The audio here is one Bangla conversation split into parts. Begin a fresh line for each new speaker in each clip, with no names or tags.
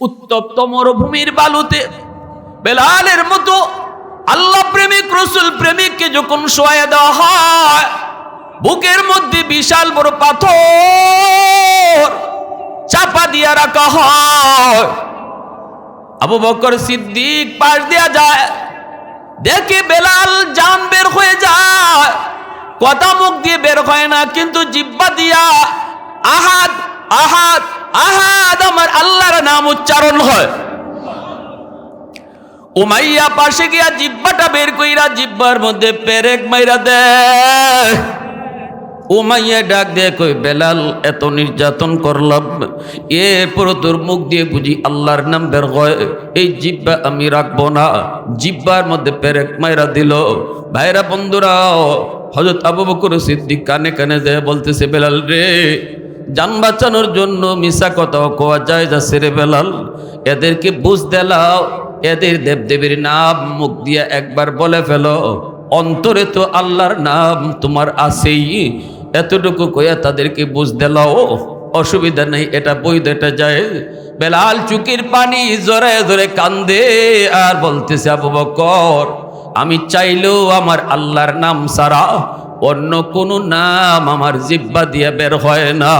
উত্তপ্ত মরুভূমির বালুতে বেলালের মতো আল্লাহ প্রেমিক, রসুল প্রেমিককে যখন শোয়া দেওয়া হয়, বুকের মধ্যে বিশাল বড় পাথর চাপা দিয়া রাখা হয়। আবু বকর সিদ্দিক পাশ দেয়া যায়, দেখে বেলাল জান বের হয়ে যায়। কথা মুখ দিয়ে বের হয় না, কিন্তু জিব্বা দিয়া আহাত আহাদ আহাদ আমার আল্লাহর নাম উচ্চারণ হয়। উমাইয়া পাশে গিয়া জিব্বাটা বের কইরা জিব্বার মধ্যে পেরেক মাইরা দেয়। উমাইয়া ডাক দিয়ে কই বেলাল, এত নির্যাতন করলাম। এরপর তোর মুখ দিয়ে বুঝি আল্লাহর নাম বের হয়। এই জিব্বা আমি রাখব না। জিব্বার মধ্যে পেরেক মাইরা দিল। ভাইরা বন্ধুরা হজরত আবু বকর সিদ্দিক কানে কানে যায় বলতেছে, বেলাল রে যান বাঁচানোর জন্য মিশা কথা কোয়া যায় যাচ্ছে রে বেলাল। এদেরকে বুঝ দেলাও এদের দেবদেবীর নাম মুখ দিয়ে একবার বলে ফেলো। অন্তরে তো আল্লাহর নাম তোমার আছেই। এতটুকু কইয়া তাদেরকে বুঝ দেলাও অসুবিধা নেই, এটা বৈধ, এটা যায় বেলাল চুকির পানি জোরে জোরে কান্দে আর বলতেছে, আবু বকর, আমি চাইলেও আমার আল্লাহর নাম সারা অন্য কোনো নাম আমার জিব্বা দিয়ে বের হয় না।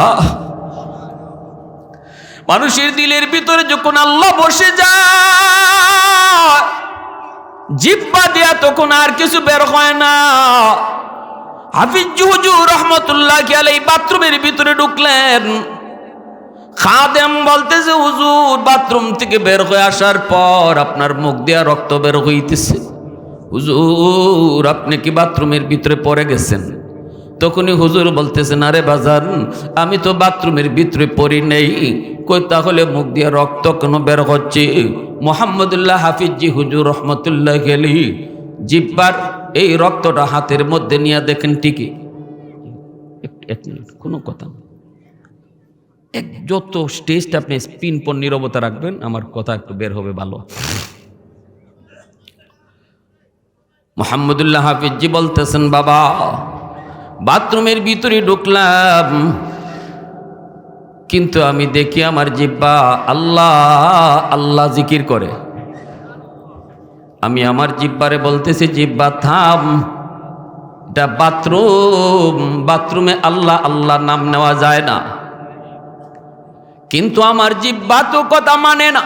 মানুষের দিলের ভিতরে যখন আল্লাহ বসে যায়, জিব্বা দিয়া তখন আর কিছু বের হয় না। হাফিজ হুজুর রহমতুল্লাহ আলাই বাথরুমের ভিতরে ঢুকলেন। খাদেম বলতেছে, হুজুর, বাথরুম থেকে বের হয়ে আসার পর আপনার মুখ দিয়া রক্ত বের হইতেছে। হুজুর, আপনি কি বাথরুমের ভিতরে পড়ে গেছেন? তখনই হুজুর বলতেছেন আরে বাজার আমি তো বাথরুমের ভিতরে পড়ি নেই। কই তাহলে মুখ দিয়ে রক্ত কেন বের হচ্ছে? মোহাম্মদুল্লাহ হাফিজি হুজুর রহমতুল্লাহ গেলি জিব্বার এই রক্তটা হাতের মধ্যে নিয়ে দেখেন ঠিকই। এক- মিনিট, কোনো কথা। এক, যত স্টেজটা আপনি স্পিন পর নিরবতা রাখবেন, আমার কথা একটু বের হবে ভালো। মোহাম্মদুল্লাহ হাফিজি বলতেছেন, বাবা, বাথরুমের ভিতরে ঢুকলাম, কিন্তু আমি দেখি আমার জিব্বা আল্লাহ আল্লাহ জিকির করে। আমি আমার জিব্বারে বলতেছি, জিব্বা, থাম, এটা বাথরুম, বাথরুমে আল্লাহ আল্লাহ নাম নেওয়া যায় না। কিন্তু আমার জিব্বা তো কথা মানে না।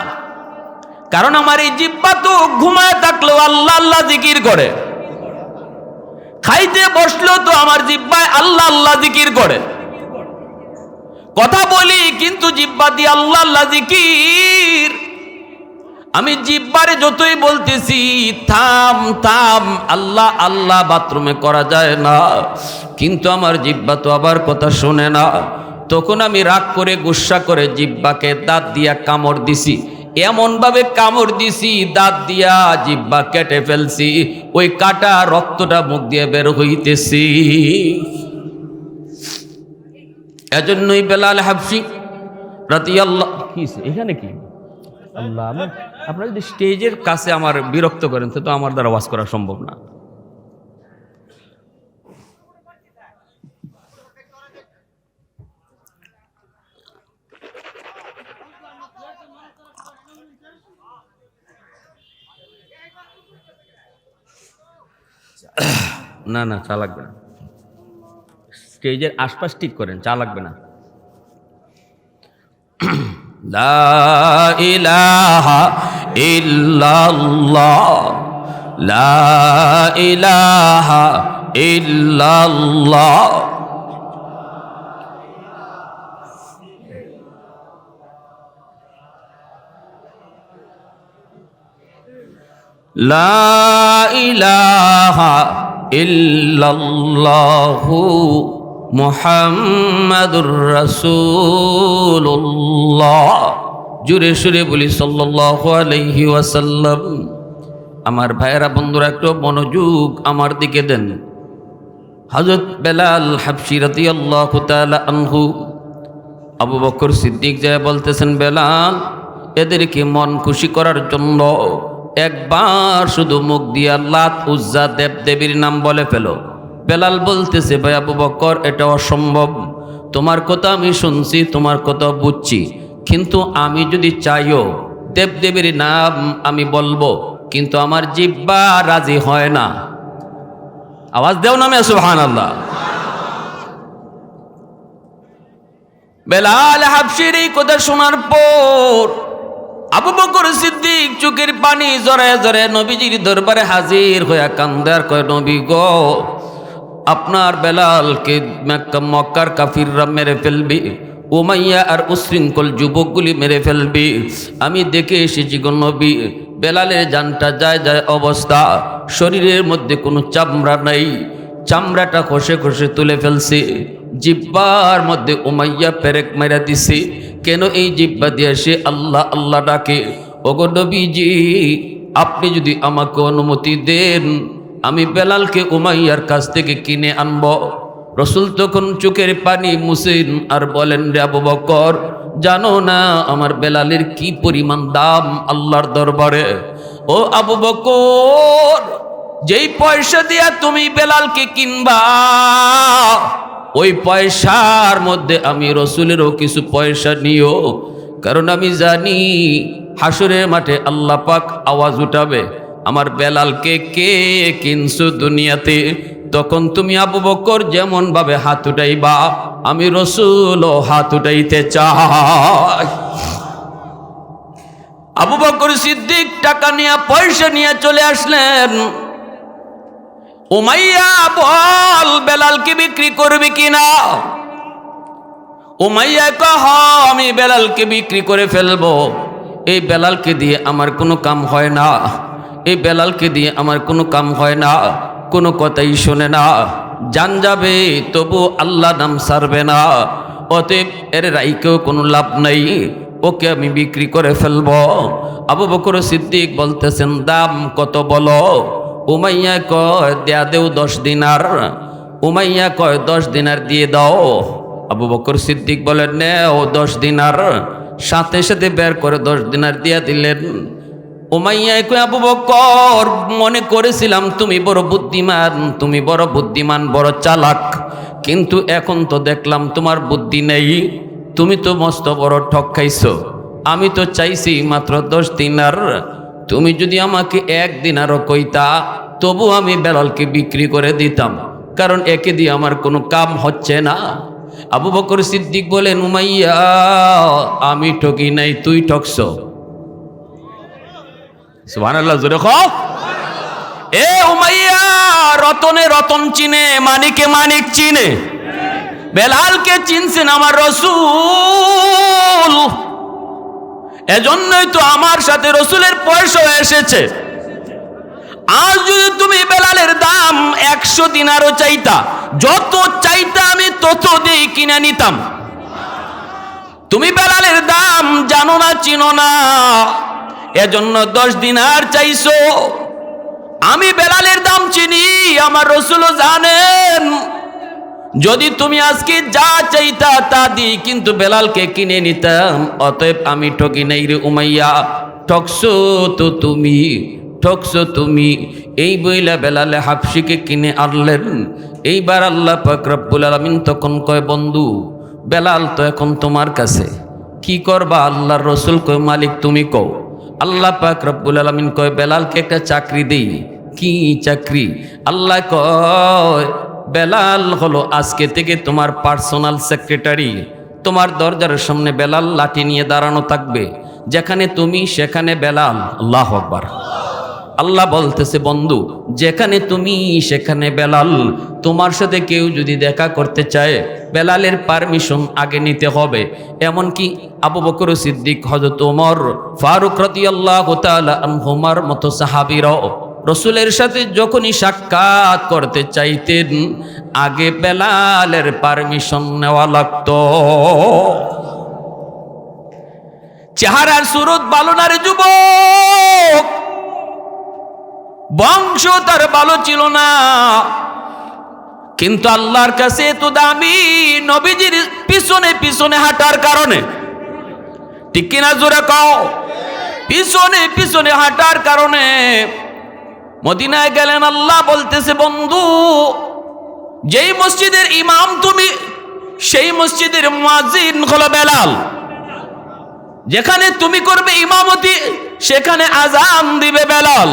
কারণ আমার এই জিব্বা তো ঘুমায় থাকলেও আল্লাহ আল্লাহ জিকির করে। খাইতে বসল তো আমার জিব্বায় আল্লাহ আল্লাহ জিকির করে। কথা বলি, কিন্তু জিব্বা দিয়ে আল্লাহ আল্লাহ জিকির। আমি জিব্বারে যতই বলতেছি, থাম থাম, আল্লাহ আল্লাহ বাথরুমে করা যায় না। কিন্তু আমার জিব্বা তো আবার কথা শোনে না। তখন আমি রাগ করে, গুসা করে জিব্বাকে দাঁত দিয়া কামড় দিছি। এমনভাবে কামড় দিছি, দাঁত দিয়া জিব্বা কেটে ফেলছি, ওই কাটা রক্তটা মুখ দিয়ে বের হইতেছি। এজন্যই বেলাল হাফসি রাতি আল্লাহ এখানে কি? আল্লাহ আপনারা যদি স্টেজের কাছে আমার বিরক্ত করেন তো আমার দ্বারা ওয়াজ করা সম্ভব না। না না, চা লাগবে না। স্টেজের আশপাশ ঠিক করেন, চা লাগবে না। লা ইলাহা ইল্লাল্লাহ, লা ইলাহা ইল্লাল্লাহ। لا إله إلا الله لا إله إلا الله মোহাম্মদুর রসুল্লাহ জুড়ে সুরে বলি সাল্লাহ আলহি ওয়াসাল্লাম আমার ভাইয়েরা বন্ধুরা একটু মনোযোগ আমার দিকে দেন হজরত বেলাল হাফসি রতি আল্লাহ আনহু আবু বকর সিদ্দিক যায় বলতেছেন বেলাল এদেরকে মন খুশি করার জন্য একবার শুধু মুখ দিয়া লাত উজ্জা দেব দেবীর নাম বলে ফেলো। বেলাল বলতেছে, ভাই আবু বকর, এটা অসম্ভব। তোমার কথা আমি শুনছি, তোমার কথা বুঝছি। কিন্তু আমি যদি চাইও দেবদেবীর নাম আমি বলব, কিন্তু আমার জিব্বা রাজি হয় না। আওয়াজ দেও নামে সুহান আল্লাহ বেলাল হাফসির এই কথা শোনার পর আবু বকর সিদ্দিক চোখের পানি জরে জরে নবীজির দরবারে হাজির হইয়া কান্দার কয়, নবী গ, আপনার বেলালকে মক্কা, মক্কার কাফিররা মেরে ফেলবি, উমাইয়া আর উশৃঙ্খল যুবকগুলি মেরে ফেলবি। আমি দেখে এসেছি গো নবী বেলালের জানটা যায় যায় অবস্থা, শরীরের মধ্যে কোনো চামড়া নাই, চামড়াটা খসে খসে তুলে ফেলছে, জিব্বার মধ্যে উমাইয়া পেরেক মেরা দিছে কেন এই জিব্বা দিয়ে সে আল্লাহ আল্লাহ ডাকে, ওগো নবীজি, আপনি যদি আমাকে অনুমতি দেন, আমি বেলালকে উমাইয়ার কাছ থেকে কিনে আনব। রসুল তখন চোখের পানি মুসিন আর বলেন, রে আবু বকর, জানো না আমার বেলালের কি পরিমাণ দাম আল্লাহর দরবারে? ও আবু বকর, যেই পয়সা দিয়া তুমি বেলালকে কিনবা ওই পয়সার মধ্যে আমি রসুলেরও কিছু পয়সা নিও। কারণ আমি জানি হাসুরের মাঠে আল্লাহ পাক আওয়াজ উঠাবে। আমার বেলালকে কে কিনছো দুনিয়াতে? তখন তুমি আবু বকর যেমন ভাবে হাত উঠাইবা, আমি রসুলও হাত উঠাইতে চাই। আবু বকর সিদ্দিক টাকা নিয়ে, পয়সা নিয়ে চলে আসলেন। উমাইয়া বেলালকে বিক্রি করবি কিনা? উমাইয়া কহ আমি বেলালকে বিক্রি করে ফেলব। এই বেলালকে দিয়ে আমার কোনো কাম হয় না। এই বেলালকে দিয়ে আমার কোনো কাম হয় না। কোনো কথাই শোনে না। জান যাবে, তবু আল্লাহ নাম সারবে না। অতএব এর রাইকেও কোনো লাভ নাই। ওকে আমি বিক্রি করে ফেলব। আবু বকর সিদ্দিক বলতেছেন, দাম কত বলো? উমাইয়া কয়, দেয়া দেও দশ দিনার। উমাইয়া কয়, দশ দিনার দিয়ে দাও। আবু বকর সিদ্দিক বলেন ও দশ দিনার। সাথে সাথে বের করে দশ দিনার দিয়া দিলেন। উমাইয়া কয়, আবু বকর, মনে করেছিলাম তুমি বড় বুদ্ধিমান, তুমি বড় বুদ্ধিমান, বড় চালাক। কিন্তু এখন তো দেখলাম তোমার বুদ্ধি নেই। তুমি তো মস্ত বড় ঠক খাইছো। আমি তো চাইছি মাত্র দশ দিনার। তুমি যদি আমাকে একদিন আরও কইতা, তবু আমি বেলালকে বিক্রি করে দিতাম। কারণ একে দিয়ে আমার কোনো কাম হচ্ছে না। আবু বকর সিদ্দিক বলেন, উমাইয়া, আমি ঠকি নাই, তুই ঠকছ। এ উমাইয়া, রতনে রতন চিনে, মানিকে মানিক চিনে, বেলালকে চিনছেন আমার রসুল। এজন্যই তো আমার সাথে রসুলের পয়সা এসেছে। আজ যদি তুমি বেলালের দাম একশো দিনারও চাইতা, যত চাইতা আমি তত দিয়ে কিনে নিতাম। তুমি বেলালের দাম জানো না, চিনো না, এজন্য দশ দিনার চাইছো। আমি বেলালের দাম চিনি, আমার রসুলও জানেন। যদি তুমি আজকে যা চাইতা তা দিই কিন্তু বেলালকে কিনে নিতাম, অতএব আমি ঠকি নাই রে উমাইয়া। ঠকছো তো তুমি। ঠকছো তুমি। এই বইলা বেলালে হাফসিকে কিনে আনলেন। এইবার আল্লাহ পাক রব্বুল আলমিন তখন কয়, বন্ধু, বেলাল তো এখন তোমার কাছে। কি করবা আল্লাহর রসুল? কয়, মালিক, তুমি কও। আল্লাহ পাক রব্বুল আলমিন কয়, বেলালকে একটা চাকরি দেই। কি চাকরি? আল্লাহ কয়, বেলাল হলো আজকে থেকে তোমার পার্সোনাল সেক্রেটারি। তোমার দরজার সামনে বেলাল লাঠি নিয়ে দাঁড়ানো থাকবে। যেখানে তুমি, সেখানে বেলাল। আল্লাহ আকবার। আল্লাহ বলতেছে, বন্ধু, যেখানে তুমি, সেখানে বেলাল। তোমার সাথে কেউ যদি দেখা করতে চায়, বেলালের পারমিশন আগে নিতে হবে। এমনকি আবু বকর সিদ্দিক হজরত ওমর, ফারুক রতি আল্লাহ আনহুমার মতো সাহাবিরাও রসুলের সাথে যখনই সাক্ষাৎ করতে চাইতেন, আগে বেলালের পারমিশন নেওয়া লাগতো। চেহারার সুরত বালনার যুবক বংশ তার ভালো ছিল না। কিন্তু আল্লাহর কাছে এত দামি নবীজির পিছনে পিছনে হাঁটার কারণে, ঠিক কিনা জোরে কও? পিছনে পিছনে হাঁটার কারণে মদিনায় গেলেন আল্লাহ বলতেছে, বন্ধু, যেই মসজিদের ইমাম তুমি, সেই মসজিদের মাজিন হলো বেলাল। যেখানে তুমি করবে ইমামতি, সেখানে আজান দিবে বেলাল।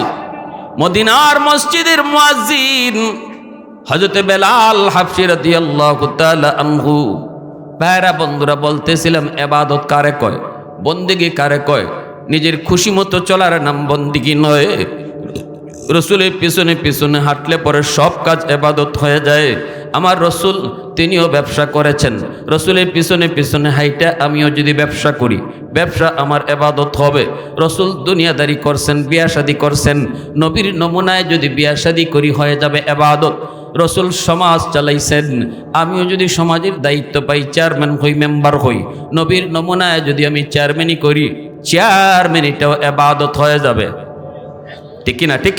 মদিনার মসজিদের মুয়াজ্জিন হজরতে বেলাল হাফসি রাদিয়াল্লাহু আনহু। ভাইরা বন্ধুরা, বলতেছিলাম, এবাদত কারে কয়? বন্দিগি কারে কয়? নিজের খুশি মতো চলার নাম বন্দিগি নয়। রসুলের পিছনে পিছনে হাঁটলে পরে সব কাজ এবাদত হয়ে যায়। আমার রসুল, তিনিও ব্যবসা করেছেন। রসুলের পিছনে পিছনে হাইটা আমিও যদি ব্যবসা করি, ব্যবসা আমার এবাদত হবে। রসুল দুনিয়াদারি করছেন বিয়া শাদি করছেন। নবীর নমুনায় যদি বিয়া শাদি করি হয়ে যাবে এবাদত। রসুল সমাজ চালাইছেন। আমিও যদি সমাজের দায়িত্ব পাই, চেয়ারম্যান হই, মেম্বার হই, নবীর নমুনায় যদি আমি চেয়ারম্যানই করি, চেয়ারম্যানিটাও এবাদত হয়ে যাবে। ঠিক কিনা ঠিক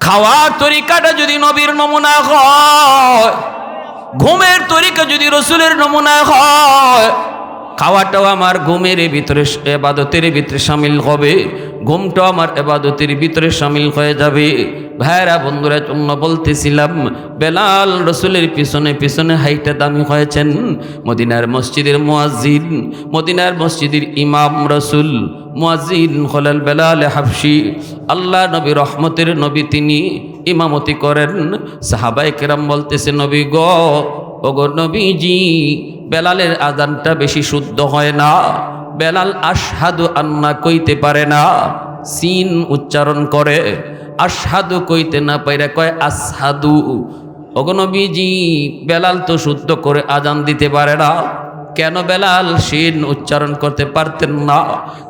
খাওয়ার তরিকাটা যদি নবীর নমুনা হয়, ঘুমের তরিকা যদি রসুলের নমুনা হয়, খাওয়াটাও আমার ঘুমের ভিতরে, এবাদতের ভিতরে সামিল হবে। ঘুমটাও আমার এবাদতের ভিতরে সামিল হয়ে যাবে। ভাইরা বন্ধুরা জন্য বলতেছিলাম, বেলাল রসুলের পিছনে পিছনে হাইটা দামি হয়েছেন। মদিনার মসজিদের মুয়াজ্জিন, মদিনার মসজিদের ইমাম রসুল, মুয়াজ্জিন হলেন বেলাল হাফসি। আল্লাহ নবী রহমতের নবী তিনি ইমামতি করেন। সাহাবাই কেরাম বলতেছে, নবী গ, ওগো নবীজি, বেলালের আজানটা বেশি শুদ্ধ হয় না। বেলাল আশহাদু আন্না কইতে পারে না। সিন উচ্চারণ করে, আশহাদু কইতে না পাইরা কয় আসহাদু অগনবীজি বেলাল তো শুদ্ধ করে আজান দিতে পারে না। কেন বেলাল শিন উচ্চারণ করতে পারতেন না?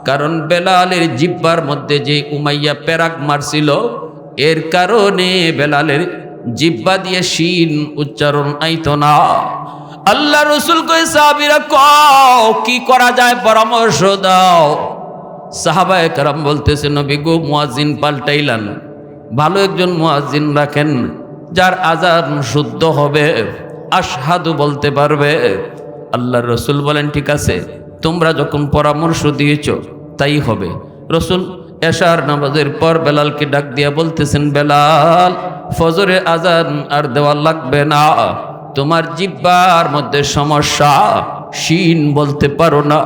কারণ বেলালের জিব্বার মধ্যে যে উমাইয়া পেরাক মারছিল, এর কারণে বেলালের জিব্বা দিয়ে শিন উচ্চারণ আইত না। আল্লাহ রসুল কই, সাহাবিরা কও, কি করা যায় পরামর্শ দাও। সাহাবায়ে কারাম বলতেছে, নবী গো, মুয়াজ্জিন পাল্টাইলান ভালো একজন মুয়াজ্জিন রাখেন, যার আজান শুদ্ধ হবে, আশহাদু বলতে পারবে। আল্লাহ রসুল বলেন, ঠিক আছে, তোমরা যখন পরামর্শ দিয়েছ, তাই হবে। রসুল এশার নামাজের পর বেলালকে ডাক দিয়া বলতেছেন, বেলাল, ফজরে আজান আর দেওয়া লাগবে না। তোমার জিব্বার মধ্যে সমস্যা, শিন বলতে পারো না।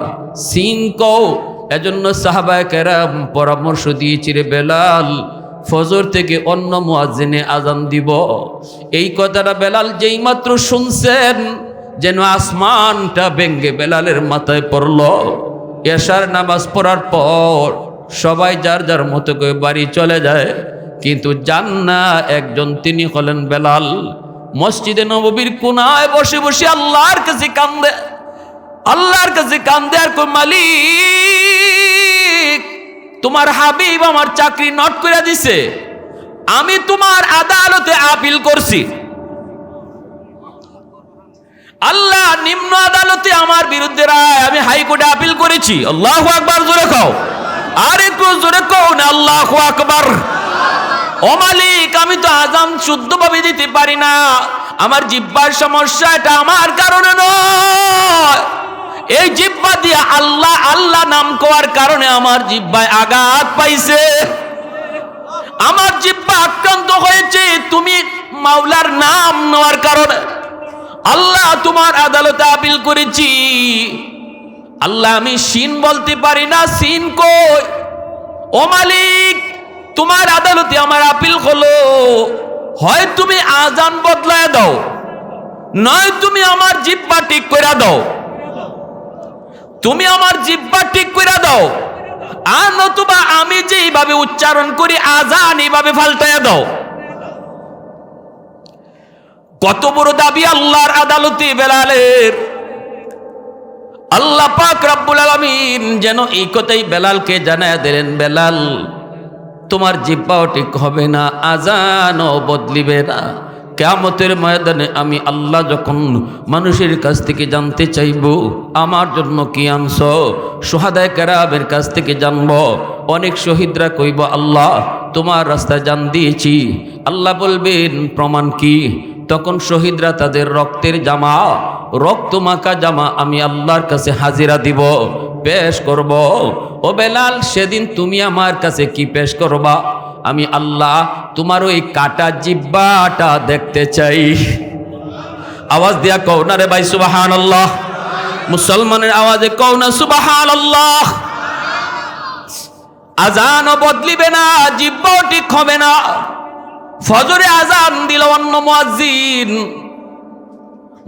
সিন কও, এজন্য সাহাবায় কেরাম পরামর্শ দিয়েছি রে বেলাল, ফজর থেকে অন্য মুয়াজ্জিনে আজান দিব। এই কথাটা বেলাল যেই মাত্র শুনছেন, যেন আসমানটা ভেঙ্গে বেলালের মাথায় পড়ল। এশার নামাজ পড়ার পর সবাই যার যার মতো করে বাড়ি চলে যায়, কিন্তু জান না একজন তিনি হলেন বেলাল। মসজিদে নববীর কোনায় বসে বসে আল্লাহর কাছে কান্দে, আল্লাহর কাছে কান্দে আর কই মালিক, তোমার হাবিব আমার চাকরি নট করে দিছে, আমি তোমার আদালতে আপিল করছি। আল্লাহ নিম্ন আদালতে আমার বিরুদ্ধে রায়, আমি হাইকোর্টে আপিল করেছি। আল্লাহ আকবার, জোরে খাও আর একটু জোরে কও না, আল্লাহ আকবার। ও মালিক, আমি তো আজান শুদ্ধভাবে দিতে পারি না। আমার জিব্বার সমস্যা এটা আমার কারণে নয়। এই জিব্বা দিয়ে আল্লাহ আল্লাহ নাম কোয়ার কারণে আমার জিব্বায় আঘাত পাইছে। আমার জিব্বা আক্রান্ত হয়েছে, তুমি মাওলার নাম নেওয়ার কারণে। আল্লাহ, তোমার আদালতে আপিল করেছি। আল্লাহ, আমি সিন বলতে পারি না, সিন কই? ও মালিক তোমার আদালতে আমার আপিল হলো, হয় তুমি আজান বদলায় দাও, নয় তুমি আমার জিব্বা ঠিক করে দাও। তুমি আমার জিব্বা ঠিক করে দাও, আর নতুবা আমি যেইভাবে উচ্চারণ করি আজান এইভাবে ফাল্টাইয়া দাও। কত বড় দাবি আল্লাহর আদালতে বেলালের। আল্লাহ পাক রব্বুল আলামিন যেন এই কথাই বেলালকে জানায় দিলেন, বেলাল তোমার জিব্বাও ঠিক হবে না, আজানও বদলিবে না। কেয়ামতের ময়দানে আমি আল্লাহ যখন মানুষের কাছ থেকে জানতে চাইব, আমার জন্য কি আনস সোহাদায় কেরাবের কাছ থেকে জানব। অনেক শহীদরা কইব, আল্লাহ, তোমার রাস্তায় জান দিয়েছি। আল্লাহ বলবেন, প্রমাণ কি? তখন শহীদরা তাদের রক্তের জামা, রক্ত মাখা জামা আমি আল্লাহর কাছে হাজিরা দিব, পেশ করব। ও বেলাল, সেদিন তুমি আমার কাছে কি পেশ করবা? আমি আল্লাহ তোমার ওই কাটা জিব্বাটা দেখতে চাই। আওয়াজ দিয়া কও না রে ভাই সুবাহান আল্লাহ মুসলমানের আওয়াজে কও না সুবাহান আল্লাহ আজানও বদলিবে না জিব্বাও ঠিক হবে না। ফজরে আজান দিল অন্য মুয়াজ্জিন।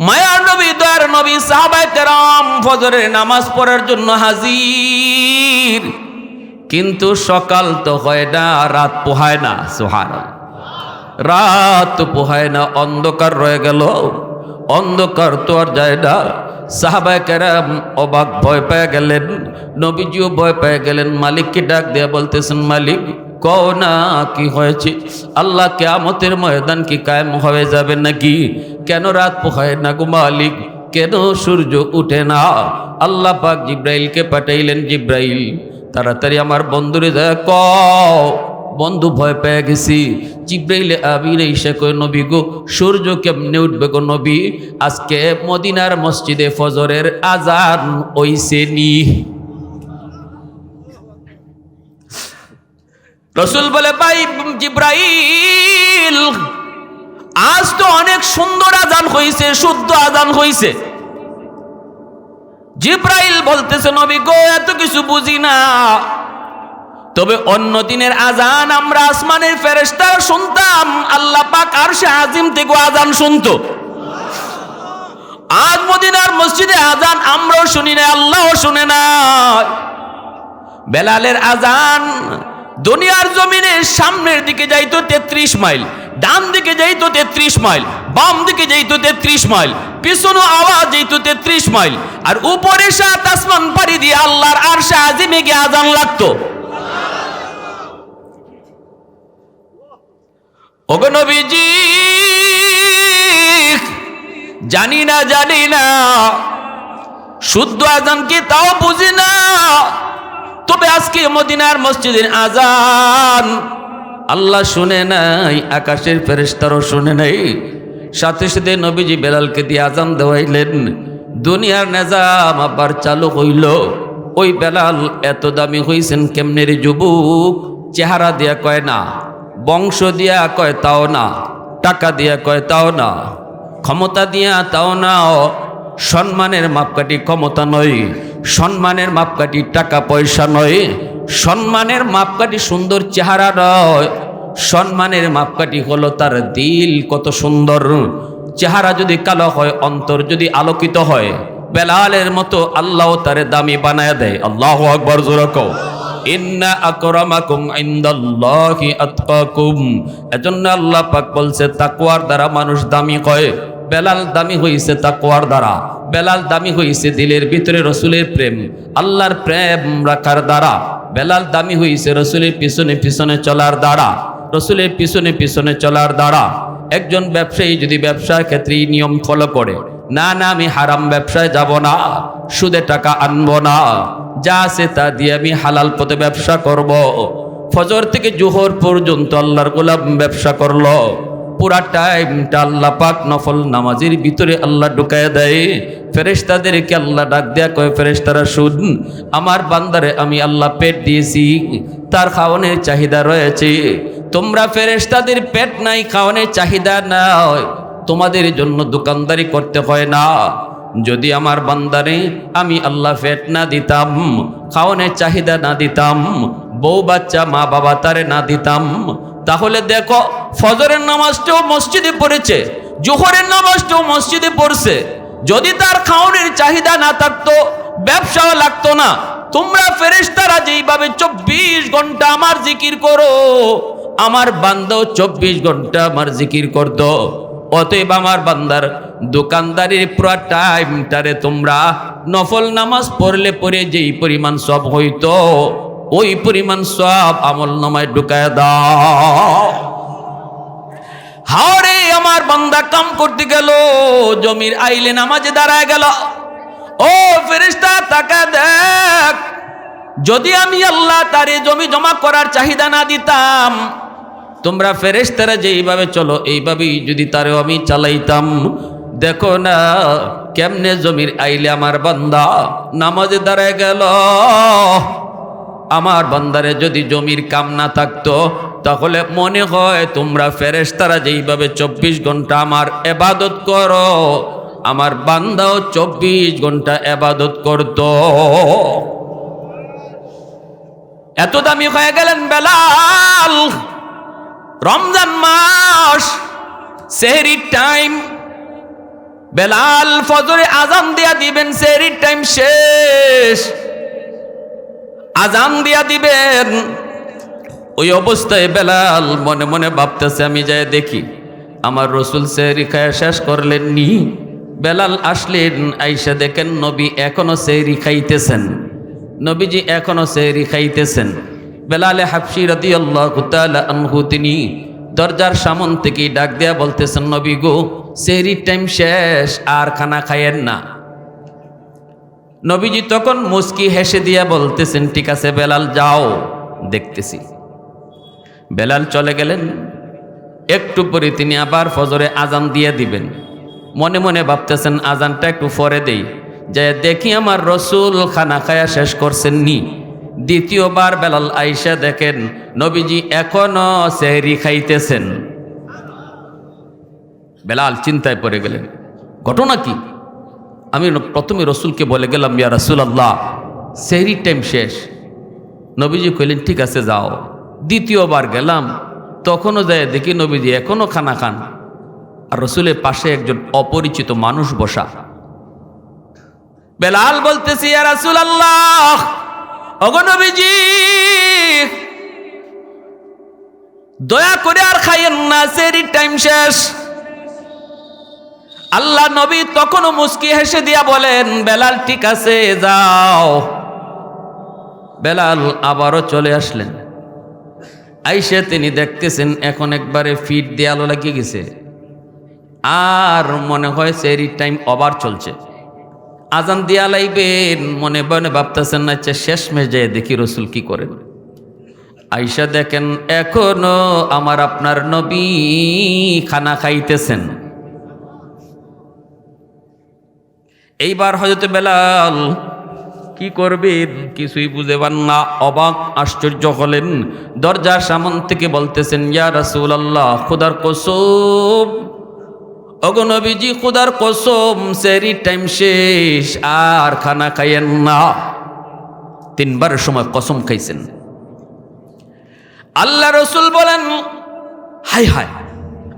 মায়ার নবী, দয়ার নবী, সাহাবায়ে কেরাম ফজরের নামাজ পড়ার জন্য হাজির। কিন্তু সকাল তো হয় না, রাত পোহায় না সোহান রাত পোহায় না, অন্ধকার রয়ে গেল। অন্ধকার তো আর যায় না। সাহাবায় কেরাম অবাক ভয় পেয়ে গেলেন, নবীজিও ভয় পেয়ে গেলেন, মালিককে ডাক দেয়া বলতেছেন, মালিক কও না কি হয়েছে? আল্লাহ কেয়ামতের ময়দান কি কায়েম হয়ে যাবে নাকি? কেন রাত পোহায় না গো মালিক? কেন সূর্য উঠে না? আল্লাহ পাক জিব্রাইলকে পাঠাইলেন, জিব্রাইল, তাড়াতাড়ি আমার বন্ধুরে যায় ক বন্ধু ভয় পেয়ে গেছি। জিব্রাইলে আবির ঈশা কই নবী গো, সূর্য কেমনে উঠবে গো নবী? আজকে মদিনার মসজিদে ফজরের আজান ওইসে নি। রসুল বলে, ভাই, জিব্রাইল, আজ তো অনেক সুন্দর আজান হইছে, শুদ্ধ আজান হইছে। জিব্রাইল বলতেছে, নবী গো, এত কিছু বুঝি না। তবে অন্য দিনের আজান আমরা আসমানের ফেরেস্তার শুনতাম, আল্লাহ পাক আর সে আজিম থেকে আজান শুনতো। আজ মদিনার মসজিদে আজান আমরাও শুনি না আল্লাহও শুনে না বেলালের আজান দুনিয়ার জমিনের সামনের দিকে যাইতো তেত্রিশ মাইল, ডান দিকে যাইতো তেত্রিশ মাইল, বাম দিকে যাইতো তেত্রিশ মাইল, পিছনে আওয়াজ যাইতো তেত্রিশ মাইল, আর উপরে সাত আসমান পাড়ি দিয়ে আল্লাহর আর আজিমে গিয়ে আজান লাগতো। জানি না জানি না, শুদ্ধ আজান কি তাও বুঝি না? তবে আজকে মদিনার মসজিদের আজান। আল্লাহ শুনে নাই, আকাশের ফেরেস্তারও শুনে নাই। সাথে সাথে নবীজি বেলালকে দিয়ে আজান দেওয়াইলেন। দুনিয়ার নেজাম আবার চালু হইল। ওই বেলাল এত দামি হইছেন কেমনের যুবক? চেহারা দিয়া কয় না, বংশ দিয়া কয় তাও না, টাকা দিয়া কয় তাও না, ক্ষমতা দিয়া তাও না, সম্মানের মাপকাঠি ক্ষমতা নয়। সম্মানের মাপকাঠি টাকা পয়সা নয়। সম্মানের মাপকাঠি সুন্দর চেহারা নয়। সম্মানের মাপকাঠি হলো তার দিল কত সুন্দর। চেহারা যদি কালো হয়, অন্তর যদি আলোকিত হয়, বেলালের মতো আল্লাহ তারে দামি বানায় দেয়। আল্লাহ আকবর আতকাকুম। এজন্য আল্লাহ পাক বলছে, তাকওয়ার দ্বারা মানুষ দামি হয়। বেলাল দামি হইছে তাকওয়ার দ্বারা। বেলাল দামি হইছে দিলের ভিতরে রসুলের প্রেম। আল্লাহর প্রেম রাখার দ্বারা। বেলাল দামি হইছে রসুলের পিছনে পিছনে চলার দ্বারা। রসুলের পিছনে পিছনে চলার দ্বারা। একজন ব্যবসায়ী যদি ব্যবসার ক্ষেত্রে নিয়ম ফলো করে, না না, আমি হারাম ব্যবসায় যাব না, সুদে টাকা আনব না, যা আছে তা দিয়ে আমি হালাল পথে ব্যবসা করব। ফজর থেকে জোহর পর্যন্ত আল্লাহর গোলাম ব্যবসা করল। পুরা টাইমটা আল্লাহ পাক নফল নামাজের ভিতরে আল্লাহ ঢুকায় দেয়। ফেরেশতাদেরকে আল্লাহ ডাক দেয়া কয় ফেরেস্তারা শুন, আমার বান্দারে আমি আল্লাহ পেট দিয়েছি, তার খাওয়ানোর চাহিদা রয়েছে। তোমরা ফেরেশতাদের পেট নাই, খাওয়ানোর চাহিদা নয় তোমাদের জন্য দোকানদারি করতে হয় না। যদি আমার বান্দারে আমি আল্লাহ ফেট না দিতাম, খাওয়ানোর চাহিদা না দিতাম, বউ বাচ্চা, মা বাবা তারে না দিতাম তাহলে দেখো, ফজরের নামাজটাও মসজিদে পড়েছে, জোহরের নামাজটাও মসজিদে পড়ছে। যদি তার খাওয়ানোর চাহিদা না থাকতো, ব্যবসাও লাগতো না। তোমরা ফেরেশতারা যেইভাবে চব্বিশ ঘণ্টা আমার জিকির করো, আমার বান্দাও চব্বিশ ঘণ্টা আমার জিকির করতো। অতএব আমার বান্দার দোকানদারির পুরা টাইমটারে তোমরা নফল নামাজ পড়লে পরে যেই পরিমাণ সব হইতো ওই পরিমাণ সব আমল নামায় ঢুকায় দাও। হাওড়ে আমার বান্দা কাম করতে গেল, জমির আইলে নামাজে দাঁড়ায় গেল। ও ফেরিস্তা তাকা দেখ, যদি আমি আল্লাহ তারে জমি জমা করার চাহিদা না দিতাম, তোমরা ফেরেশতারা যেইভাবে চলো, এইভাবেই যদি তারেও আমি চালাইতাম। দেখো না কেমনে জমির আইলে আমার বান্দা নামাজে দাঁড়ায় গেল। আমার বান্দারে যদি জমির কাম না থাকতো, তাহলে মনে হয় তোমরা ফেরেশতারা যেইভাবে চব্বিশ ঘণ্টা আমার এবাদত করো, আমার বান্দাও চব্বিশ ঘণ্টা এবাদত করত। এত দামি হয়ে গেলেন বেলাল। রমজান মাস সেহরি টাইম। বেলাল ফজরে আজান দিয়া দিবেন সেহরি টাইম শেষ। আজান দিয়া দিবেন। ওই অবস্থায় বেলাল মনে মনে ভাবতেছে, আমি যাই দেখি, আমার রসুল সেহরি খায় শেষ করলেন নি বেলাল আসলেন, আইসা দেখেন নবী এখনও সেহরি খাইতেছেন। নবীজি এখনও সেহরি খাইতেছেন। বেলালে হাফসি রদি আল্লাহ আনহু, তিনি দরজার সামন থেকে ডাক দেয়া বলতেছেন, নবী গো সেহরির টাইম শেষ, আর খানা খাইয়েন না। নবীজি তখন মুস্কি হেসে দিয়া বলতেছেন, ঠিক আছে বেলাল, যাও। দেখতেছি। বেলাল চলে গেলেন। একটু পরে তিনি আবার ফজরে আজান দিয়ে দিবেন। মনে মনে ভাবতেছেন আজানটা একটু পরে দেই। যে দেখি আমার রসুল খানা খায়া শেষ করছেন নি দ্বিতীয়বার বেলাল আইসা দেখেন, নবীজি এখনও সেহরি খাইতেছেন। বেলাল চিন্তায় পড়ে গেলেন, ঘটনা কি? আমি প্রথমে রসুলকে বলে গেলাম, ইয়া রসুল আল্লাহ সেহরির টাইম শেষ। নবীজি কইলেন, ঠিক আছে, যাও। দ্বিতীয়বার গেলাম, তখনও যায় দেখি নবীজি এখনও খানা খান। আর রসুলের পাশে একজন অপরিচিত মানুষ বসা। বেলাল বলতেছি, ইয়া রাসূল আল্লাহ অগনবীজি দয়া করে আর খাইয়েন না সেরি টাইম শেষ। আল্লাহ নবী তখনও মুস্কি হেসে দিয়া বলেন, বেলাল, ঠিক আছে, যাও। বেলাল আবারও চলে আসলেন। আইসে তিনি দেখতেছেন, এখন একবারে ফিট দেয়ালো লাগিয়ে গেছে। আর মনে হয় সেরি টাইম ওভার চলছে। আজান দিয়া লাইবেন, মনে মনে ভাবতেছেন না আচ্ছা শেষ মেজে দেখি রসুল কি করেন। আইসা দেখেন, এখনও আমার আপনার নবী খানা খাইতেছেন। এইবার হয়তো বেলাল কি করবেন? কিছুই বুঝে পান না, অবাক, আশ্চর্য হলেন। দরজার সামন থেকে বলতেছেন, ইয়া রাসূল আল্লাহ খুদার কসম। অগনবীজি খুদার কসম, সেরি টাইম শেষ, আর খানা খাইয়েন না। তিনবার সময় কসম খাইছেন। আল্লাহ রসুল বলেন হাই হাই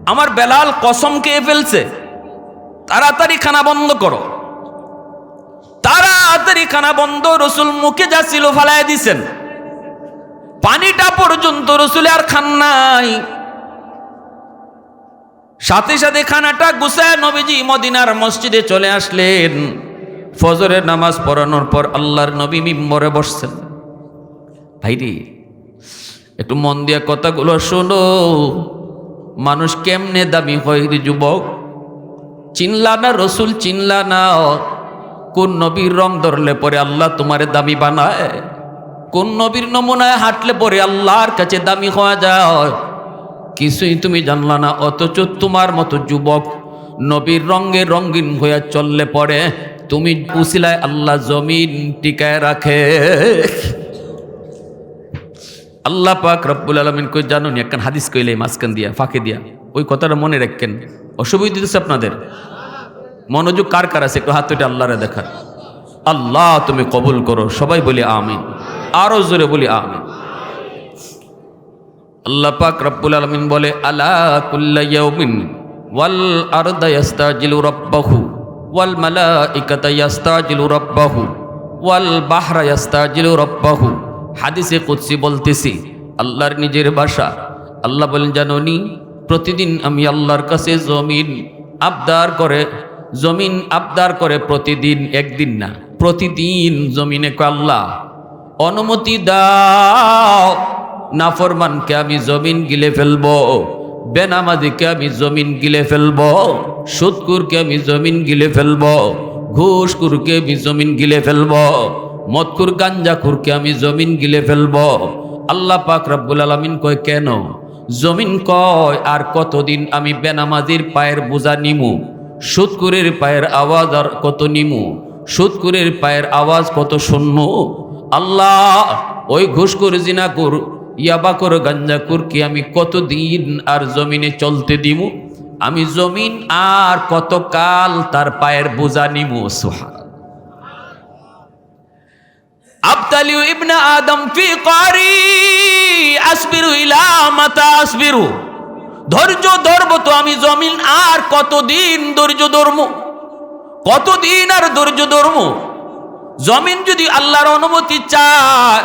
আমার বেলাল কসম খেয়ে ফেলছে। তাড়াতাড়ি খানা বন্ধ করো। তাড়াতাড়ি খানা বন্ধ, রসুল মুখে যা ছিল ফালাই দিছেন। পানিটা পর্যন্ত রসুলে আর খান নাই। সাথে সাথে খানাটা গুছায় নবীজি মদিনার মসজিদে চলে আসলেন। ফজরের নামাজ পড়ানোর পর আল্লাহর নবী মিম্বরে বসছেন। ভাইরি একটু মন দিয়া কথাগুলো শোনো। মানুষ কেমনে দামি হয় যুবক? চিনলা না রসুল, চিনলা না। কোন নবীর রং ধরলে পরে আল্লাহ তোমারে দামি বানায়? কোন নবীর নমুনায় হাঁটলে পরে আল্লাহর কাছে দামি হওয়া যায়? কিছুই তুমি জানলা না, অথচ তোমার মতো যুবক নবীর রঙে রঙিন হইয়া চললে পরে তুমি উসিলায় আল্লাহ জমিন টিকায় রাখে। আল্লাহ পাক রব্বুল আলমিন কই, জানুন, একখান হাদিস কইলে মাঝখান দিয়া, ফাঁকে দিয়া, ওই কথাটা মনে রাখেন। অসুবিধা দিতেছে আপনাদের? মনোযোগ কার কার আছে? একটু হাত তুলে আল্লাহরে দেখার আল্লাহ, তুমি কবুল করো। সবাই বলি আমিন। আরও জোরে বলি আমিন। আল্লাহ পাক রব্বুল আলমিন বলে, আলা কুল্লা ইয়াউমিন ওয়াল আরদা ইয়াস্তাজিলু রাব্বাহু ওয়াল মালাইকাতা ইয়াস্তাজিলু রাব্বাহু ওয়াল বাহরা ইয়াস্তাজিলু রাব্বাহু। হাদিসে কুদসি বলতেছি, আল্লাহর নিজের ভাষা আল্লাহ বলেন, জানোনি, প্রতিদিন আমি আল্লাহর কাছে জমিন আবদার করে জমিন আবদার করে প্রতিদিন, একদিন না, প্রতিদিন জমিনে আল্লাহ, অনুমতি দাও, নাফরমানকে আমি জমিন গিলে ফেলব, বেনামাজিকে আমি জমিন গিলে ফেলব সুদকুরকে আমি জমিন গিলে ফেলব ঘুষকুরকে আমি জমিন গিলে ফেলব মদকুর গাঞ্জাকুরকে আমি জমিন গিলে ফেলব। আল্লাহ পাক রব্বুল আলমিন কয়, কেন? জমিন কয়, আর কতদিন আমি বেনামাজির পায়ের বোঝা নিমু? সুদকুরের পায়ের আওয়াজ আর কত নিমু? সুদকুরের পায়ের আওয়াজ কত শূন্য? আল্লাহ, ওই ঘুষকুর জিনাকুর ইয়াবাকুর গাঞ্জাকুর কি আমি কতদিন আর জমিনে চলতে দিমু আমি জমিন আর কতকাল তার পায়ের বোঝা নিমু সুহা আবতালিউ ইবনা আদম ফি কারি আসবিরু ইলা মাতা আসবিরু। ধৈর্য ধরব তো আমি জমিন, আর কতদিন ধৈর্য ধর্ম? কতদিন আর ধৈর্য ধর্ম? জমিন যদি আল্লাহর অনুমতি চায়,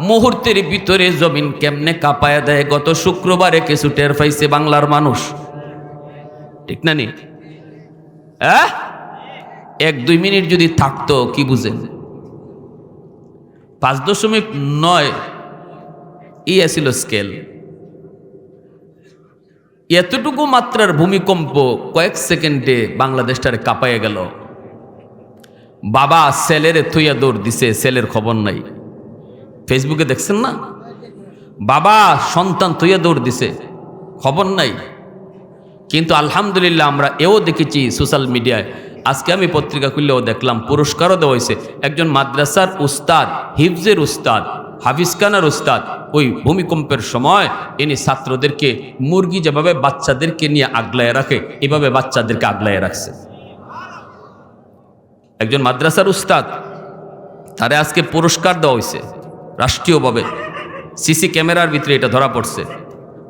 মুহূর্তের ভিতরে জমিন কেমনে কাঁপায় দেয়? গত শুক্রবারে কিছু টের পাইছে বাংলার মানুষ। ঠিক না নি? হ্যাঁ? এক, দুই মিনিট যদি থাকতো, কি বুঝেন? পাঁচ দশমিক নয়, ই ছিল স্কেল। এতটুকু মাত্রার ভূমিকম্প কয়েক সেকেন্ডে বাংলাদেশটারে কাঁপাইয়া গেল। বাবা সেলের থুইয়া দৌড় দিছে, সেলের খবর নাই। ফেসবুকে দেখছেন না? বাবা সন্তান থইয়া দৌড় দিছে, খবর নাই। কিন্তু আলহামদুলিল্লাহ আমরা এও দেখেছি সোশ্যাল মিডিয়ায়। আজকে আমি পত্রিকা খুললেও দেখলাম পুরস্কারও দেওয়া হয়েছে। একজন মাদ্রাসার উস্তাদ, হিফজের উস্তাদ হাফিজ খানার উস্তাদ ওই ভূমিকম্পের সময় ইনি ছাত্রদেরকে মুরগি যেভাবে বাচ্চাদেরকে নিয়ে আগলায় রাখে, এভাবে বাচ্চাদেরকে আগলায় রাখছে। একজন মাদ্রাসার উস্তাদ তারে আজকে পুরস্কার দেওয়া হয়েছে, রাষ্ট্রীয়ভাবে। সিসি ক্যামেরার ভিতরে এটা ধরা পড়ছে।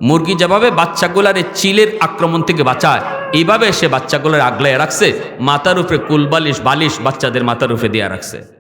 মুরগি যেভাবে বাচ্চাগুলার চিলের আক্রমণ থেকে বাঁচায় এইভাবে সে বাচ্চাগুলার আগলায় রাখছে, মাথার উপরে কুলবালিশ, বালিশ বাচ্চাদের মাথার উপরে দিয়ে রাখছে।